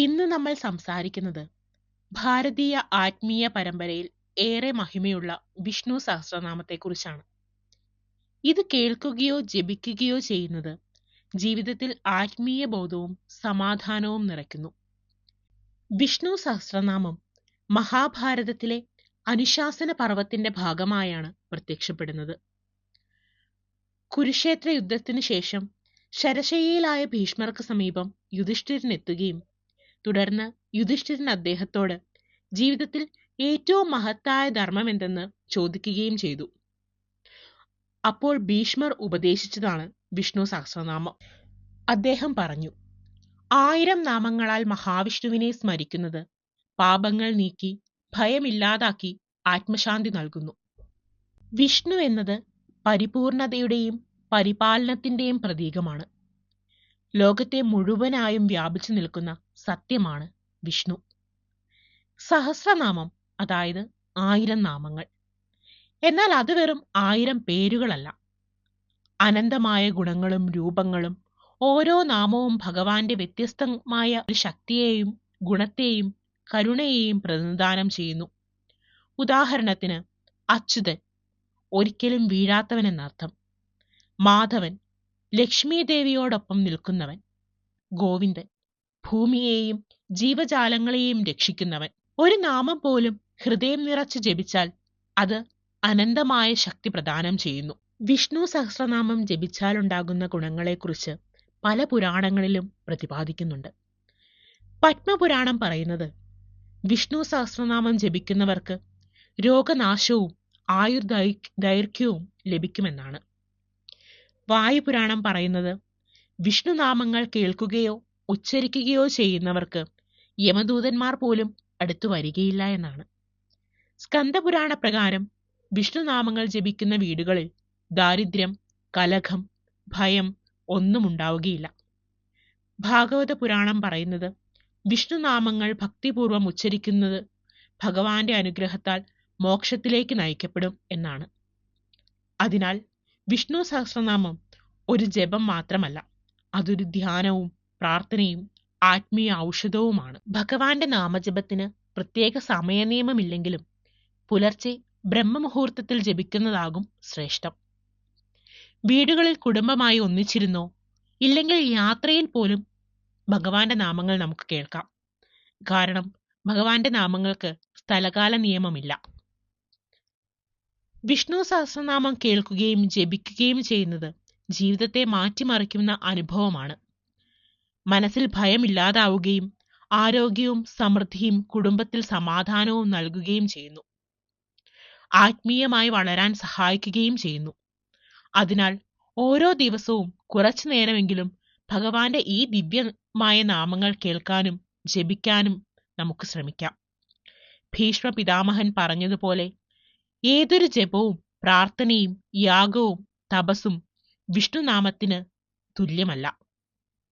ഇന്ന് നമ്മൾ സംസാരിക്കുന്നത് ഭാരതീയ ആത്മീയ പരമ്പരയിൽ ഏറെ മഹിമയുള്ള വിഷ്ണു സഹസ്രനാമത്തെക്കുറിച്ചാണ്. ഇത് കേൾക്കുകയോ ജപിക്കുകയോ ചെയ്യുന്നത് ജീവിതത്തിൽ ആത്മീയ ബോധവും സമാധാനവും നിറയ്ക്കുന്നു. വിഷ്ണു സഹസ്രനാമം മഹാഭാരതത്തിലെ അനുശാസന പർവത്തിന്റെ ഭാഗമായാണ് പ്രത്യക്ഷപ്പെടുന്നത്. കുരുക്ഷേത്ര യുദ്ധത്തിനു ശേഷം ശരശയ്യയിലായ ഭീഷ്മർക്ക് സമീപം യുധിഷ്ഠിരൻ എത്തുകയും തുടർന്ന് യുധിഷ്ഠിരൻ അദ്ദേഹത്തോട് ജീവിതത്തിൽ ഏറ്റവും മഹത്തായ ധർമ്മം എന്തെന്ന് ചോദിക്കുകയും ചെയ്തു. അപ്പോൾ ഭീഷ്മർ ഉപദേശിച്ചതാണ് വിഷ്ണു സഹസ്രനാമം. അദ്ദേഹം പറഞ്ഞു ആയിരം നാമങ്ങളാൽ മഹാവിഷ്ണുവിനെ സ്മരിക്കുന്നത് പാപങ്ങൾ നീക്കി ഭയമില്ലാതാക്കി ആത്മശാന്തി നൽകുന്നു. വിഷ്ണു എന്നത് പരിപൂർണതയുടെയും പരിപാലനത്തിന്റെയും പ്രതീകമാണ്. ലോകത്തെ മുഴുവനായും വ്യാപിച്ചു നിൽക്കുന്ന സത്യമാണ് വിഷ്ണു. സഹസ്രനാമം അതായത് ആയിരം നാമങ്ങൾ. എന്നാൽ അത് വെറും ആയിരം പേരുകളല്ല. അനന്തമായ ഗുണങ്ങളും രൂപങ്ങളും ഓരോ നാമവും ഭഗവാന്റെ വ്യത്യസ്തമായ ഒരു ശക്തിയെയും ഗുണത്തെയും കരുണയെയും പ്രതിനിധാനം ചെയ്യുന്നു. ഉദാഹരണത്തിന് അച്യുതൻ ഒരിക്കലും വീഴാത്തവൻ എന്നർത്ഥം. മാധവൻ ലക്ഷ്മി ദേവിയോടൊപ്പം നിൽക്കുന്നവൻ ഗോവിന്ദൻ ഭൂമിയെയും ജീവജാലങ്ങളെയും രക്ഷിക്കുന്നവൻ. ഒരു നാമം പോലും ഹൃദയം നിറച്ച് ജപിച്ചാൽ അത് അനന്തമായ ശക്തി പ്രദാനം ചെയ്യുന്നു. വിഷ്ണു സഹസ്രനാമം ജപിച്ചാലുണ്ടാകുന്ന ഗുണങ്ങളെക്കുറിച്ച് പല പുരാണങ്ങളിലും പ്രതിപാദിക്കുന്നുണ്ട്. പത്മപുരാണം പറയുന്നത് വിഷ്ണു സഹസ്രനാമം ജപിക്കുന്നവർക്ക് രോഗനാശവും ആയുർദൈ ദൈർഘ്യവും ലഭിക്കുമെന്നാണ്. വായുപുരാണം പറയുന്നത് വിഷ്ണുനാമങ്ങൾ കേൾക്കുകയോ ഉച്ചരിക്കുകയോ ചെയ്യുന്നവർക്ക് യമദൂതന്മാർ പോലും അടുത്തു വരികയില്ല എന്നാണ്. സ്കന്ദപുരാണ പ്രകാരം വിഷ്ണുനാമങ്ങൾ ജപിക്കുന്ന വീടുകളിൽ ദാരിദ്ര്യം കലഹം ഭയം ഒന്നും ഉണ്ടാവുകയില്ല. ഭാഗവത പുരാണം പറയുന്നത് വിഷ്ണുനാമങ്ങൾ ഭക്തിപൂർവം ഉച്ചരിക്കുന്നത് ഭഗവാന്റെ അനുഗ്രഹത്താൽ മോക്ഷത്തിലേക്ക് നയിക്കപ്പെടും എന്നാണ്. അതിനാൽ വിഷ്ണു സഹസ്രനാമം ഒരു ജപം മാത്രമല്ല അതൊരു ധ്യാനവും പ്രാർത്ഥനയും ആത്മീയ ഔഷധവുമാണ്. ഭഗവാന്റെ നാമജപത്തിന് പ്രത്യേക സമയനിയമമില്ലെങ്കിലും പുലർച്ചെ ബ്രഹ്മമുഹൂർത്തത്തിൽ ജപിക്കുന്നതാകും ശ്രേഷ്ഠം. വീടുകളിൽ കുടുംബമായി ഒന്നിച്ചിരുന്നോ ഇല്ലെങ്കിൽ യാത്രയിൽ പോലും ഭഗവാന്റെ നാമങ്ങൾ നമുക്ക് കേൾക്കാം. കാരണം ഭഗവാന്റെ നാമങ്ങൾക്ക് സ്ഥലകാല നിയമമില്ല. വിഷ്ണു സഹസ്രനാമം കേൾക്കുകയും ജപിക്കുകയും ചെയ്യുന്നത് ജീവിതത്തെ മാറ്റിമറിക്കുന്ന അനുഭവമാണ്. മനസ്സിൽ ഭയമില്ലാതാവുകയും ആരോഗ്യവും സമൃദ്ധിയും കുടുംബത്തിൽ സമാധാനവും നൽകുകയും ചെയ്യുന്നു. ആത്മീയമായി വളരാൻ സഹായിക്കുകയും ചെയ്യുന്നു. അതിനാൽ ഓരോ ദിവസവും കുറച്ചു നേരമെങ്കിലും ഭഗവാന്റെ ഈ ദിവ്യമായ നാമങ്ങൾ കേൾക്കാനും ജപിക്കാനും നമുക്ക് ശ്രമിക്കാം. ഭീഷ്മ പിതാമഹൻ പറഞ്ഞതുപോലെ ഏതൊരു ജപവും പ്രാർത്ഥനയും യാഗവും തപസും വിഷ്ണുനാമത്തിന് തുല്യമല്ല.